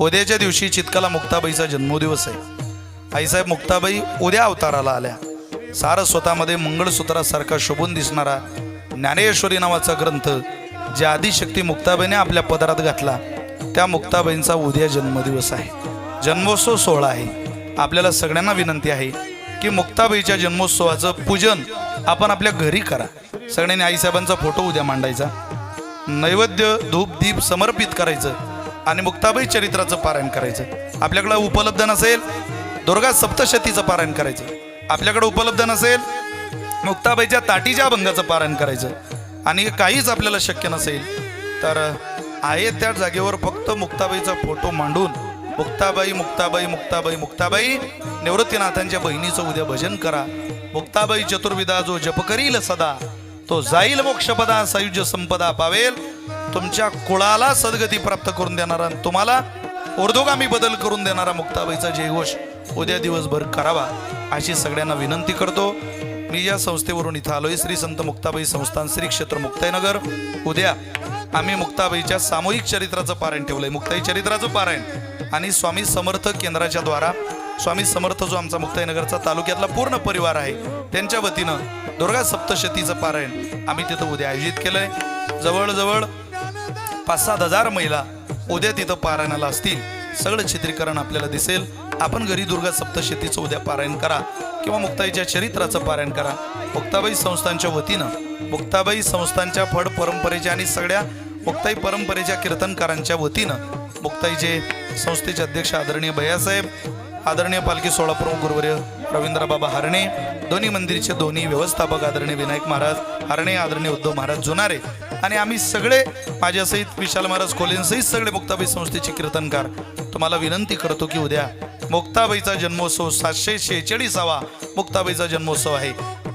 उद्याच्या दिवशी चितकाला मुक्ताबाईचा जन्मदिवस आहे. आईसाहेब मुक्ताबाई उद्या अवताराला आल्या. सारस्वतामध्ये मंगळसूत्रासारखा शोभून दिसणारा ज्ञानेश्वरी नावाचा ग्रंथ जे आदिशक्ती मुक्ताबाईने आपल्या पदरात घातला त्या मुक्ताबाईंचा उद्या जन्मदिवस आहे. जन्मोत्सव सोहळा आहे. आपल्याला सगळ्यांना विनंती आहे की मुक्ताबाईच्या जन्मोत्सवाचं पूजन आपण आपल्या घरी करा. सगळ्यांनी आईसाहेबांचा फोटो उद्या मांडायचा. नैवेद्य धूप दीप समर्पित करायचं. आणि मुक्ताबाई चरित्राचं पारायण करायचं. आपल्याकडं उपलब्ध नसेल दुर्गा सप्तशतीचं पारायण करायचं. आपल्याकडं उपलब्ध नसेल मुक्ताबाईच्या ताटीच्या अभंगाचं पारायण करायचं. आणि काहीच आपल्याला शक्य नसेल तर आहे त्या जागेवर फक्त मुक्ताबाईचा फोटो मांडून मुक्ताबाई मुक्ताबाई मुक्ताबाई मुक्ताबाई निवृत्तीनाथांच्या बहिणीचं उद्या भजन करा. मुक्ताबाई चतुर्विदा जो जप करील सदा तो जाईल मोक्षपदा सायुज्य संपदा पावेल. तुमच्या कुळाला सद्गती प्राप्त करून देणारा आणि तुम्हाला उर्दोगामी बदल करून देणारा मुक्ताबाईचा जयघोष उद्या दिवसभर करावा अशी सगळ्यांना विनंती करतो. मी या संस्थेवरून इथं आलोय. श्री संत मुक्ताबाई संस्थान श्री क्षेत्र मुक्ताईनगर. उद्या आम्ही मुक्ताबाईच्या सामूहिक चरित्राचं पारायण ठेवलंय. मुक्ताई चरित्राचं पारायण. आणि स्वामी समर्थ केंद्राच्या द्वारा स्वामी समर्थ जो आमचा मुक्ताईनगरचा तालुक्यातला पूर्ण परिवार आहे त्यांच्या वतीनं दुर्गा सप्तशतीचं पारायण आम्ही तिथं उद्या आयोजित केलंय. जवळजवळ पाच सात हजार महिला उद्या तिथं पारायणाला असतील. सगळं चित्रीकरण आपल्याला दिसेल. आपण घरी दुर्गा सप्तशतीचं उद्या पारायण करा किंवा मुक्ताईच्या चरित्राचं पारायण करा. मुक्ताबाई संस्थांच्या वतीनं मुक्ताबाई संस्थांच्या फड परंपरेच्या आणि सगळ्या मुक्ताई परंपरेच्या कीर्तनकारांच्या वतीनं मुक्ताईचे संस्थेचे अध्यक्ष आदरणीय भैयासाहेब आदरणीय पालखी सोळा प्रमुख गुरुवर्य रवींद्रबाबा हरणे दोन्ही मंदिरचे दोन्ही व्यवस्थापक आदरणीय विनायक महाराज हरणे आदरणीय उद्धव महाराज जुनारे आणि आम्ही सगळे माझ्यासहित विशाल महाराज खोलेंसहित सगळे मुक्ताबाई संस्थेचे कीर्तनकार तुम्हाला विनंती करतो की उद्या मुक्ताबाईचा जन्मोत्सव सातशे शेहेचाळीसावा मुक्ताबाईचा जन्मोत्सव आहे.